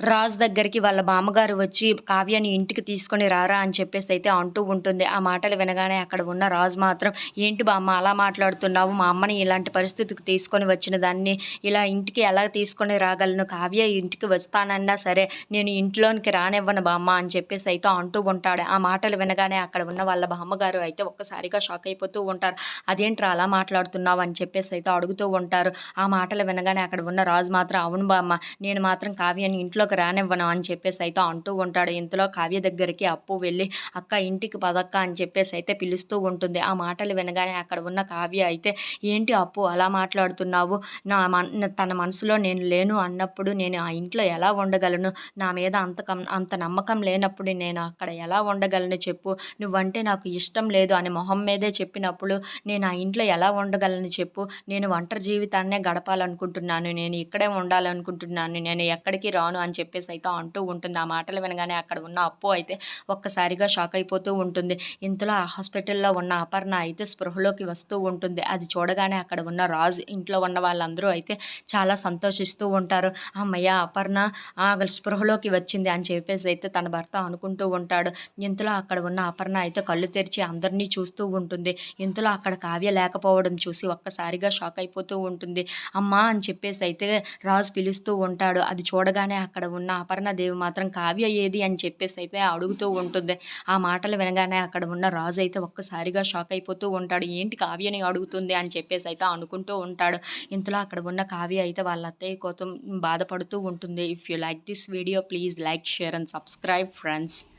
రాజు దగ్గరికి వాళ్ళ బామ్మగారు వచ్చి కావ్యాన్ని ఇంటికి తీసుకొని రారా అని చెప్పేసి అయితే అంటూ ఉంటుంది. ఆ మాటలు వినగానే అక్కడ ఉన్న రాజు మాత్రం ఏంటి బామ్మ అలా మాట్లాడుతున్నావు? మా అమ్మని ఇలాంటి పరిస్థితికి తీసుకొని వచ్చిన దాన్ని ఇలా ఇంటికి ఎలా తీసుకొని రాగలను? కావ్య ఇంటికి వస్తానన్నా సరే నేను ఇంట్లోనికి రానివ్వను బామ్మ అని చెప్పేసి అయితే అంటూ ఉంటాడు. ఆ మాటలు వినగానే అక్కడ ఉన్న వాళ్ళ బామ్మగారు అయితే ఒక్కసారిగా షాక్ అయిపోతూ ఉంటారు. అదేంట్రా అలా మాట్లాడుతున్నావు? అని చెప్పేసి అయితే అడుగుతూ ఉంటారు. ఆ మాటలు వినగానే అక్కడ ఉన్న రాజు మాత్రం అవును బామ్మ నేను మాత్రం కావ్యని ఇంట్లోకి రానివ్వను అని చెప్పేసి అయితే అంటూ ఉంటాడు. ఇంతలో కావ్య దగ్గరికి అప్పు వెళ్ళి అక్క ఇంటికి పదక్క అని చెప్పేసి అయితే పిలుస్తూ ఉంటుంది. ఆ మాటలు వినగానే అక్కడ ఉన్న కావ్య అయితే ఏంటి అప్పు అలా మాట్లాడుతున్నావు? నా మన్ తన మనసులో నేను లేను అన్నప్పుడు నేను ఆ ఇంట్లో ఎలా ఉండగలను? నా మీద అంతకం అంత నమ్మకం లేనప్పుడు నేను అక్కడ ఎలా ఉండగలను చెప్పు? నువ్వంటే నాకు ఇష్టం లేదు అని మొహం మీదే చెప్పినప్పుడు నేను ఆ ఇంట్లో ఎలా ఉండగలను చెప్పు? నేను ఒంటరి జీవితాన్నే గడపాలనుకుంటున్నాను. నేను ఇక్కడే ఉండాలనుకుంటున్నాను. నేను ఎక్కడికి రాను అని చెప్పేసి అయితే అంటూ ఉంటుంది. ఆ మాటలు వినగానే అక్కడ ఉన్న అప్పు అయితే ఒక్కసారిగా షాక్ అయిపోతూ ఉంటుంది. ఇంతలో ఆ హాస్పిటల్లో ఉన్న అపర్ణ అయితే స్పృహలోకి వస్తూ ఉంటుంది. అది చూడగానే అక్కడ ఉన్న రాజు ఇంట్లో ఉన్న వాళ్ళందరూ అయితే చాలా సంతోషిస్తూ ఉంటారు. అమ్మయ్య అపర్ణ స్పృహలోకి వచ్చింది అని చెప్పేసి అయితే తన భర్త అనుకుంటూ ఉంటాడు. ఇంతలో అక్కడ ఉన్న అపర్ణ అయితే కళ్ళు తెరిచి అందరినీ చూస్తూ ఉంటుంది. ఇంతలో అక్కడ కావ్య లేకపోవడం చూసి ఒక్కసారిగా షాక్ అయిపోతూ ఉంటుంది. అమ్మా అని చెప్పేసి అయితే రాజు పిలుస్తూ ఉంటాడు. అది చూడగానే అక్కడ ఉన్న అపర్ణదేవి మాత్రం కావ్య ఏది అని చెప్పేసి అయితే అడుగుతూ ఉంటుంది. ఆ మాటలు వినగానే అక్కడ ఉన్న రాజు అయితే ఒక్కసారిగా షాక్ అయిపోతూ ఉంటాడు. ఏంటి కావ్యని అడుగుతుంది అని చెప్పేసి అయితే అనుకుంటూ ఉంటాడు. ఇంతలో అక్కడ ఉన్న కావ్య అయితే వాళ్ళ అత్తయ్య కోసం బాధపడుతూ ఉంటుంది. If you like this video please like share and subscribe friends